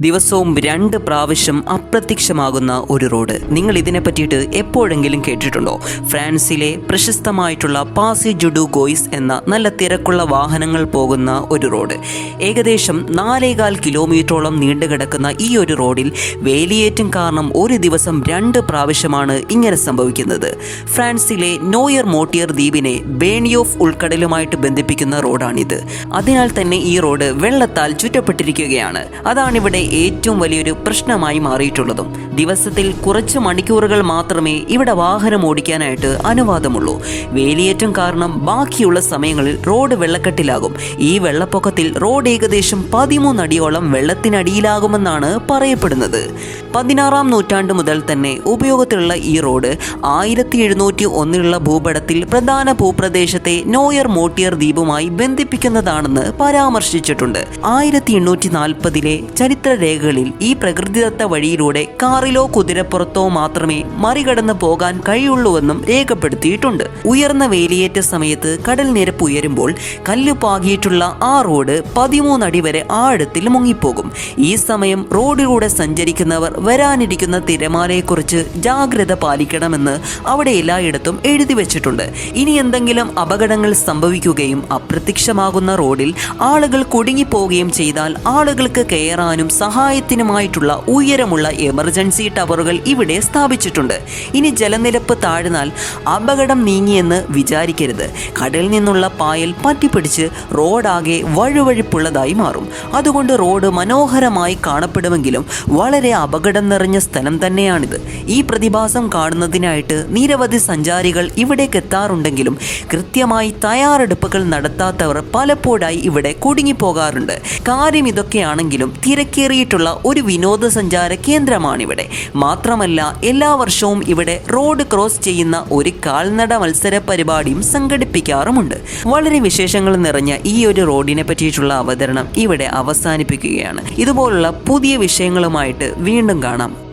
ദിവസവും രണ്ട് പ്രാവശ്യം അപ്രത്യക്ഷമാകുന്ന ഒരു റോഡ്. നിങ്ങൾ ഇതിനെ പറ്റിയിട്ട് എപ്പോഴെങ്കിലും കേട്ടിട്ടുണ്ടോ? ഫ്രാൻസിലെ പ്രശസ്തമായിട്ടുള്ള പാസി ജുഡു ഗോയ്സ് എന്ന നല്ല തിരക്കുള്ള വാഹനങ്ങൾ പോകുന്ന ഒരു റോഡ്. ഏകദേശം നാലേകാൽ കിലോമീറ്ററോളം നീണ്ടു കിടക്കുന്ന ഈ ഒരു റോഡിൽ വേലിയേറ്റം കാരണം ഒരു ദിവസം രണ്ട് പ്രാവശ്യമാണ് ഇങ്ങനെ സംഭവിക്കുന്നത്. ഫ്രാൻസിലെ നോയർ മോട്ടിയർ ദ്വീപിനെ ബേണിയോഫ് ഉൾക്കടലുമായിട്ട് ബന്ധിപ്പിക്കുന്ന റോഡാണിത്. അതിനാൽ തന്നെ ഈ റോഡ് വെള്ളത്താൽ ചുറ്റപ്പെട്ടിരിക്കുകയാണ്. അതാണിവിടെ ഏറ്റവും വലിയൊരു പ്രശ്നമായി മാറിയിട്ടുള്ളതും. ദിവസത്തിൽ കുറച്ച് മണിക്കൂറുകൾ മാത്രമേ ഇവിടെ വാഹനം ഓടിക്കാനായിട്ട് അനുവാദമുള്ളൂ. വേലിയേറ്റം കാരണം ബാക്കിയുള്ള സമയങ്ങളിൽ റോഡ് വെള്ളക്കെട്ടിലാകും. ഈ വെള്ളപ്പൊക്കത്തിൽ റോഡ് ഏകദേശം പതിമൂന്നടിയോളം വെള്ളത്തിനടിയിലാകുമെന്നാണ് പറയപ്പെടുന്നത്. പതിനാറാം നൂറ്റാണ്ട് മുതൽ തന്നെ ഉപയോഗത്തിലുള്ള ഈ റോഡ് ആയിരത്തി എഴുന്നൂറ്റി ഒന്നിലുള്ള ഭൂപടത്തിൽ പ്രധാന ഭൂപ്രദേശത്തെ നോയർ മോട്ടിയർ ദ്വീപുമായി ബന്ധിപ്പിക്കുന്നതാണെന്ന് പരാമർശിച്ചിട്ടുണ്ട്. ആയിരത്തി എണ്ണൂറ്റി നാൽപ്പതിലെ ചരിത്രരേഖകളിൽ ഈ പ്രകൃതിദത്ത വഴിയിലൂടെ കാറിലോ കുതിരപ്പുറത്തോ മാത്രമേ മറികടന്ന് പോകാൻ കഴിയുള്ളൂവെന്നും രേഖപ്പെടുത്തിയിട്ടുണ്ട്. ഉയർന്ന വേലിയേറ്റ സമയത്ത് കടൽ നിരപ്പ് ഉയരുമ്പോൾ കല്ല് പാകിയിട്ടുള്ള ആ റോഡ് പതിമൂന്നടി വരെ ആഴത്തിൽ മുങ്ങിപ്പോകും. ഈ സമയം റോഡിലൂടെ സഞ്ചരിക്കുന്നവർ വരാനിരിക്കുന്ന തിരമാലയെക്കുറിച്ച് ജാഗ്രത പാലിക്കണമെന്ന് അവിടെ എല്ലായിടത്തും എഴുതി വെച്ചിട്ടുണ്ട്. ഇനി എന്തെങ്കിലും അപകടങ്ങൾ സംഭവിക്കുകയും അപ്രത്യക്ഷമാകുന്ന റോഡിൽ ആളുകൾ കുടുങ്ങിപ്പോവുകയും ചെയ്താൽ ആളുകൾക്ക് കയറാനും സഹായത്തിനുമായിട്ടുള്ള ഉയരമുള്ള എമർജൻസി ടവറുകൾ ഇവിടെ സ്ഥാപിച്ചിട്ടുണ്ട്. ഇനി ജലനിരപ്പ് താഴ്ന്നാൽ അപകടം നീങ്ങിയെന്ന് വിചാരിക്കരുത്. കടലിൽ നിന്നുള്ള പായൽ പറ്റിപ്പിടിച്ച് റോഡാകെ വഴുവഴുപ്പുള്ളതായി മാറും. അതുകൊണ്ട് റോഡ് മനോഹരമായി കാണപ്പെടുമെങ്കിലും വളരെ അപകടം നിറഞ്ഞ സ്ഥലം തന്നെയാണിത്. ഈ പ്രതിഭാസം കാണുന്നതിനായിട്ട് നിരവധി സഞ്ചാരികൾ ഇവിടേക്ക് എത്താറുണ്ടെങ്കിലും കൃത്യമായി തയ്യാറെടുപ്പുകൾ നടത്താത്തവർ പലപ്പോഴായി ഇവിടെ കുടുങ്ങിപ്പോകാറുണ്ട്. കാര്യം ഇതൊക്കെയാണെങ്കിലും തിരക്കേറിയിട്ടുള്ള ഒരു വിനോദസഞ്ചാര കേന്ദ്രമാണിവിടെ. മാത്രമല്ല എല്ലാ വർഷവും ഇവിടെ റോഡ് ക്രോസ് ചെയ്യുന്ന ഒരു കാൽനട മത്സര പരിപാടിയും സംഘടിപ്പിക്കാറുമുണ്ട്. വളരെ വിശേഷങ്ങൾ നിറഞ്ഞ ഈ ഒരു റോഡിനെ പറ്റിയിട്ടുള്ള അവതരണം ഇവിടെ അവസാനിപ്പിക്കുകയാണ്. ഇതുപോലുള്ള പുതിയ വിഷയങ്ങളുമായിട്ട് വീണ്ടും കാണാം.